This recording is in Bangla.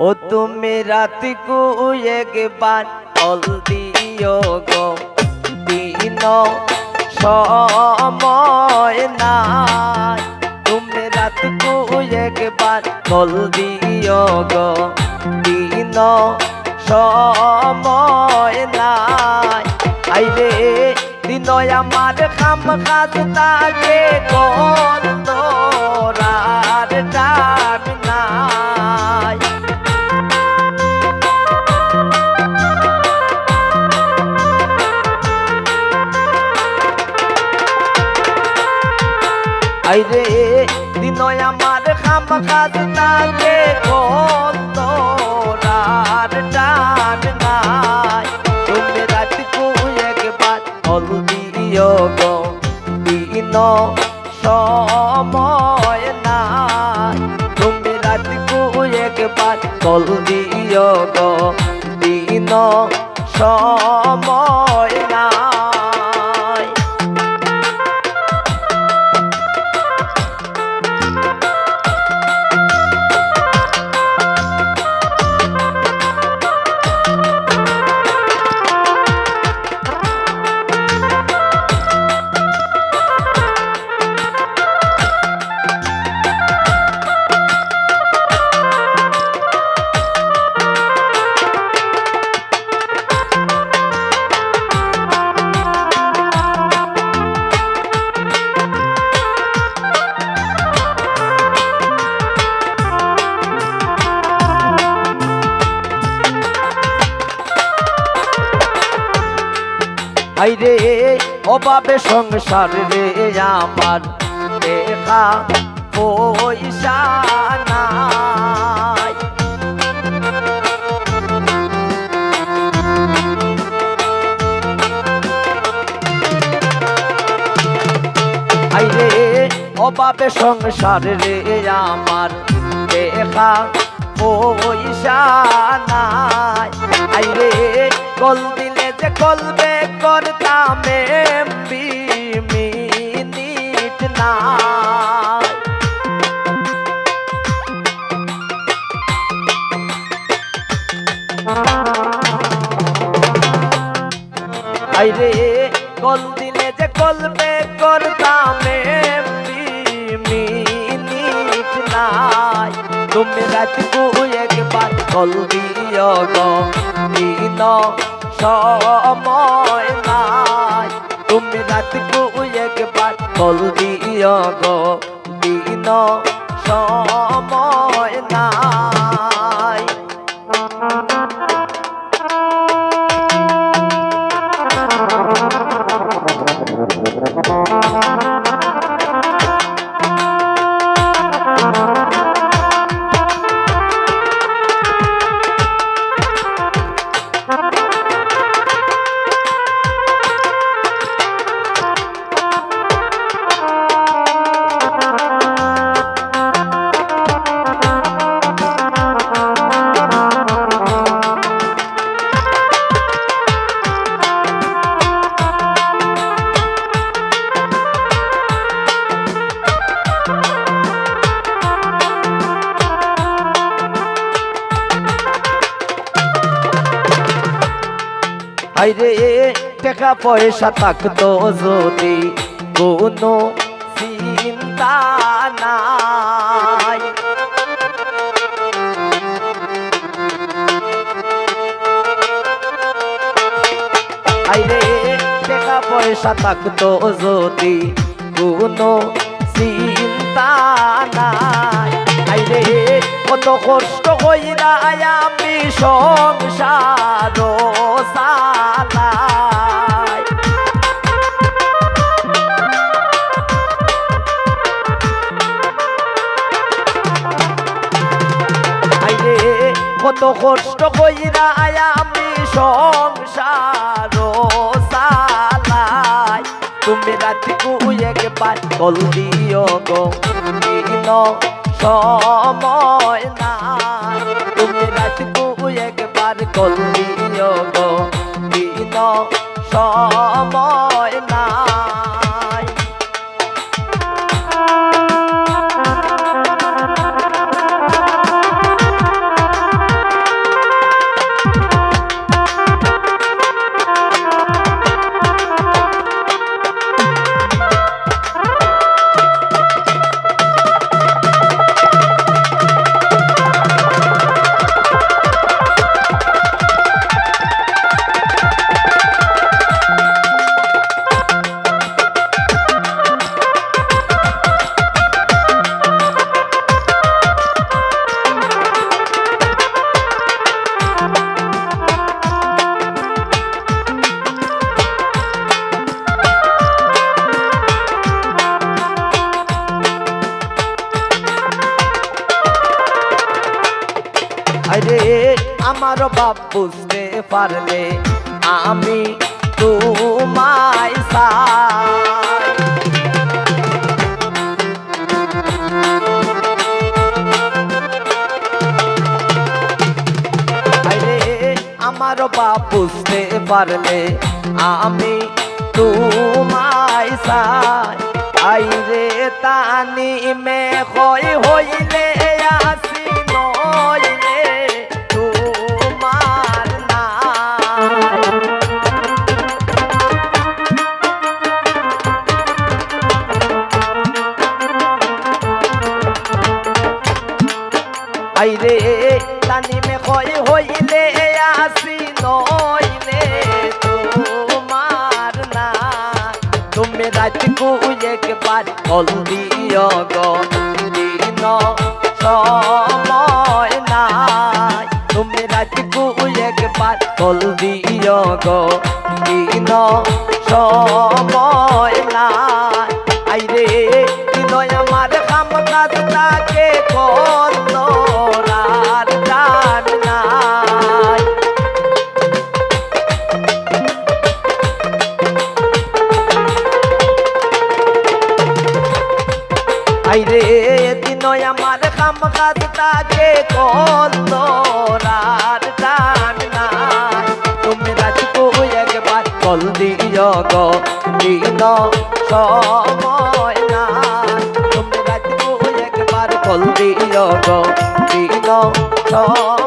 ও তুমি রাতিকু একবার কল দিও গো। দিন সময় নাই। তুমি রাতিকু একবার কল দিও গো। দিন সময় নাই। আইরে দিন আমার খাম খাস তাকে কোন তোরার খাস তাকে কোন তোরার টান নাই। তুমি রাত কু একবার কল দিও গো দিন সময় নাই। তুমি রাত কু একবার কল দিও গো দিন সময় আইরে অভাবে সংসার রে আমার। দেখা পয়সা নাই। আইরে অভাবে সংসার রে আমার। দেখা পয়সা নাই। আইরে কল দিলে যে কলবে করতাম এমবি মিনিট নাই। আইরে, কল দিলে যে কলবে করতাম এমবি মিনিট নাই। তুমি রাত একবার কল দিও গো দিন সময় নাই। তুমি রাত কু একবার কল দিও গো দিন সময় নাই। আইরে টাকা পয়সা থাকতো যদি কোনো চিন্তা নাই। আইরে টাকা পয়সা থাকতো যদি কোনো চিন্তা নাই। আইরে কত কষ্ট কইরা আমি সংসার কষ্ট কইরা আমি সংসার সালাই তুমি রাতি একবার কল দিও গো দিন সময় নাই। তুমি রাতি একবার কল দিও গো দিন সময় নাই। বাপ বুঝতে পারলে আমি তোমায় আমার বাপ বুঝতে পারলে আমি তোমায় চাই আইরে তানি মে হই হইলে আসি। কু একবার কল দিও গো, দিন সময় নাই। তুমি রাত কু একবার কল দিও গো, দিন সময় তাকে কত রাত জান নাই তুমি রাজকু একবার কল দিও গো, দিন সময় না। তুমি রাজকু একবার কল দিও গো, দিন সময়